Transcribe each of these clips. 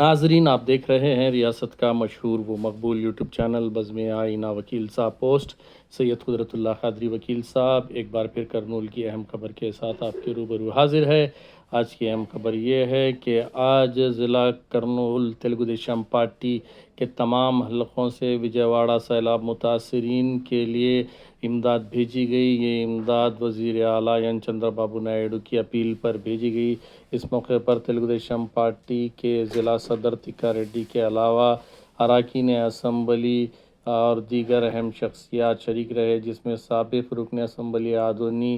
ناظرین، آپ دیکھ رہے ہیں ریاست کا مشہور و مقبول یوٹیوب چینل بزم آئینہ وکیل صاحب پوسٹ۔ سید قدرت اللہ قادری وکیل صاحب، ایک بار پھر کرنول کی اہم خبر کے ساتھ آپ کے روبرو حاضر ہے۔ آج کی اہم خبر یہ ہے کہ آج ضلع کرنول تلگو دیشم پارٹی کے تمام حلقوں سے وجے واڑہ سیلاب متاثرین کے لیے امداد بھیجی گئی۔ یہ امداد وزیر اعلیٰ یعنی چندر بابو نائیڈو کی اپیل پر بھیجی گئی۔ اس موقع پر تلگو دیشم پارٹی کے ضلع صدر تکا ریڈی کے علاوہ اراکین اسمبلی اور دیگر اہم شخصیات شریک رہے، جس میں سابق رکن اسمبلی آدونی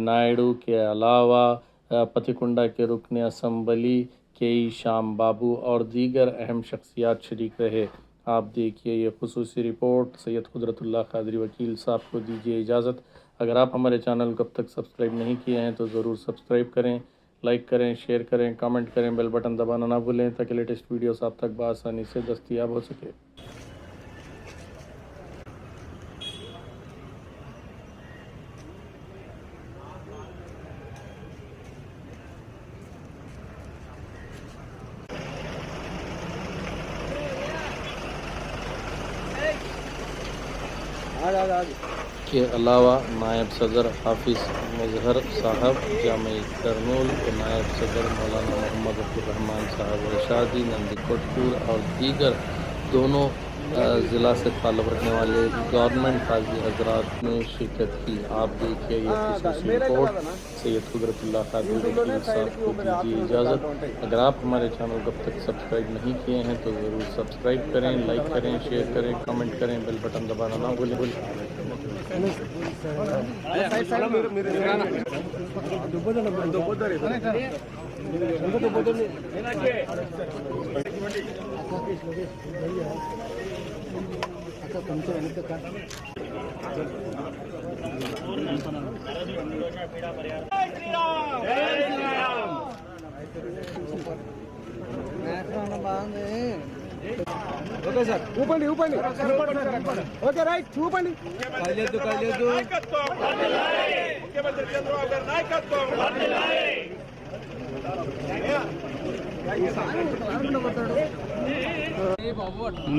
نائیڈو کے علاوہ پتی کنڈا کے رکن اسمبلی کے شام بابو اور دیگر اہم شخصیات شریک رہے۔ آپ دیکھیے، یہ خصوصی رپورٹ سید قدرت اللہ قادری وکیل صاحب کو دیجیے اجازت۔ اگر آپ ہمارے چینل کب تک سبسکرائب نہیں کیے ہیں تو ضرور سبسکرائب کریں، لائک کریں، شیئر کریں، کامنٹ کریں، بیل بٹن دبانا نہ بھولیں تاکہ لیٹسٹ ویڈیوز آپ تک بآسانی سے دستیاب ہو سکے۔ کے علاوہ نائب صدر حافظ مظہر صاحب، جامع کرنول کے نائب صدر مولانا محمد عبد الرحمن صاحب، رشادی، نندی کٹپور اور دیگر دونوں ضلع سے تعلق رکھنے والے گورنمنٹ قاضی حضرات نے شرکت کی۔ آپ دیکھیے یہ خصوصی رپورٹ سید قدرت اللہ خاطر صاحب کو دیجیے اجازت۔ اگر آپ ہمارے چینل کو اب تک سبسکرائب نہیں کیے ہیں تو ضرور سبسکرائب کریں لائک کریں شیئر کریں کمنٹ کریں بیل بٹن دبانا نہ بھولیں۔ అక్క కొంచెం వెనక శ్రీరామ్ ఓకే సార్. ఊపండి ఊపండి. Okay right. చూపండి కదలేదు కదలేదు ముఖ్యమంత్రి చంద్రబాబు గారి నాయకత్వం.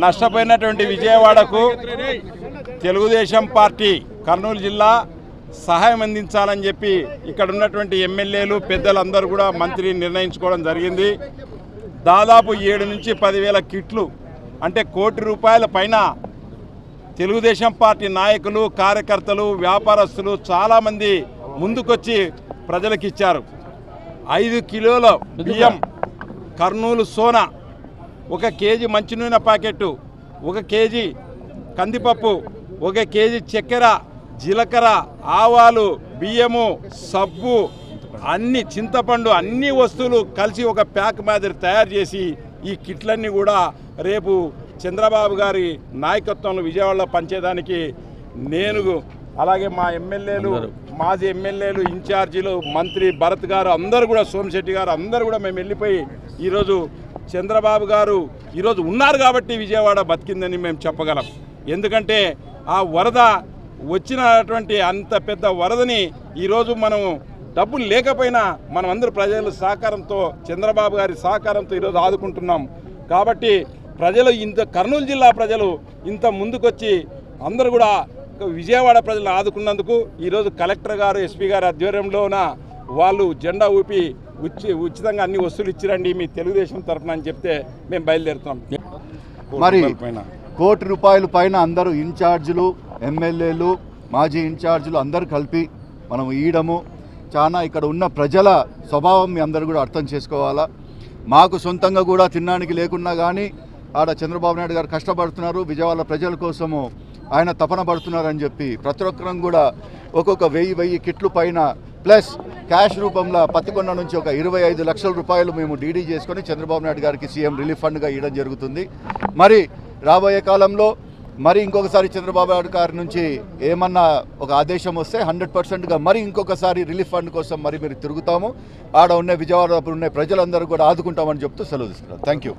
నష్టపోయినటువంటి విజయవాడకు తెలుగుదేశం పార్టీ కర్నూలు జిల్లా సహాయం అందించాలని చెప్పి ఇక్కడ ఉన్నటువంటి ఎమ్మెల్యేలు పెద్దలందరూ కూడా మంత్రి నిర్ణయించుకోవడం జరిగింది. దాదాపు ఏడు నుంచి పదివేల కిట్లు అంటే కోటి రూపాయల పైన తెలుగుదేశం పార్టీ నాయకులు కార్యకర్తలు వ్యాపారస్తులు చాలామంది ముందుకొచ్చి ప్రజలకు ఇచ్చారు ఐదు కిలోల బియ్యం కర్నూలు సోనా ఒక కేజీ మంచినూనె ప్యాకెట్టు ఒక కేజీ కందిపప్పు ఒక కేజీ చక్కెర జీలకర్ర ఆవాలు బియ్యము సబ్బు అన్ని చింతపండు అన్ని వస్తువులు కలిసి ఒక ప్యాక్ మాదిరి తయారు చేసి ఈ కిట్లన్నీ కూడా రేపు చంద్రబాబు గారి నాయకత్వంలో విజయవాడలో పంచేదానికి నేను అలాగే మా ఎమ్మెల్యేలు మాజీ ఎమ్మెల్యేలు ఇన్ఛార్జీలు మంత్రి భరత్ గారు అందరూ కూడా సోమశెట్టి గారు అందరూ కూడా మేము వెళ్ళిపోయి ఈరోజు చంద్రబాబు గారు ఈరోజు ఉన్నారు కాబట్టి విజయవాడ బతికిందని మేము చెప్పగలం. ఎందుకంటే ఆ వరద వచ్చినటువంటి అంత పెద్ద వరదని ఈరోజు మనం డబ్బులు లేకపోయినా మనం అందరూ ప్రజల సహకారంతో చంద్రబాబు గారి సహకారంతో ఈరోజు ఆదుకుంటున్నాం. కాబట్టి ప్రజలు ఇంత కర్నూలు జిల్లా ప్రజలు ఇంత ముందుకొచ్చి అందరూ కూడా విజయవాడ ప్రజలను ఆదుకున్నందుకు ఈరోజు కలెక్టర్ గారు ఎస్పీ గారి ఆధ్వర్యంలోన వాళ్ళు జెండా ఊపి ఉచి ఉచితంగా అన్ని వస్తువులు ఇచ్చిరండి మీ తెలుగుదేశం తరఫున అని చెప్తే మేము బయలుదేరుతాం మరి కోటి రూపాయల పైన. కోటి రూపాయల పైన అందరూ ఇన్ఛార్జీలు ఎమ్మెల్యేలు మాజీ ఇన్ఛార్జీలు అందరూ కలిపి మనం ఇయడము చాలా ఇక్కడ ఉన్న ప్రజల స్వభావం మీ అందరూ కూడా అర్థం చేసుకోవాలా? మాకు సొంతంగా కూడా తినడానికి లేకున్నా కానీ ఆడ చంద్రబాబు నాయుడు గారు కష్టపడుతున్నారు విజయవాడ ప్రజల కోసము ఆయన తపన పడుతున్నారని చెప్పి ప్రతి ఒక్కరం కూడా ఒక్కొక్క వెయ్యి వెయ్యి కిట్లు పైన ప్లస్ క్యాష్ రూపంలో పత్తికొండ నుంచి ఒక ఇరవై ఐదు లక్షల రూపాయలు మేము డీడీ చేసుకొని చంద్రబాబు నాయుడు గారికి సీఎం రిలీఫ్ ఫండ్గా ఇవ్వడం జరుగుతుంది. మరి రాబోయే కాలంలో మరి ఇంకొకసారి చంద్రబాబు నాయుడు గారి నుంచి ఏమన్నా ఒక ఆదేశం వస్తే హండ్రెడ్ పర్సెంట్గా మరి ఇంకొకసారి రిలీఫ్ ఫండ్ కోసం మరి మీరు తిరుగుతాము. ఆడ ఉన్న విజయవాడ ఉన్న ప్రజలందరూ కూడా ఆదుకుంటామని చెప్తూ సెలవు తీసుకున్నాను. Thank you.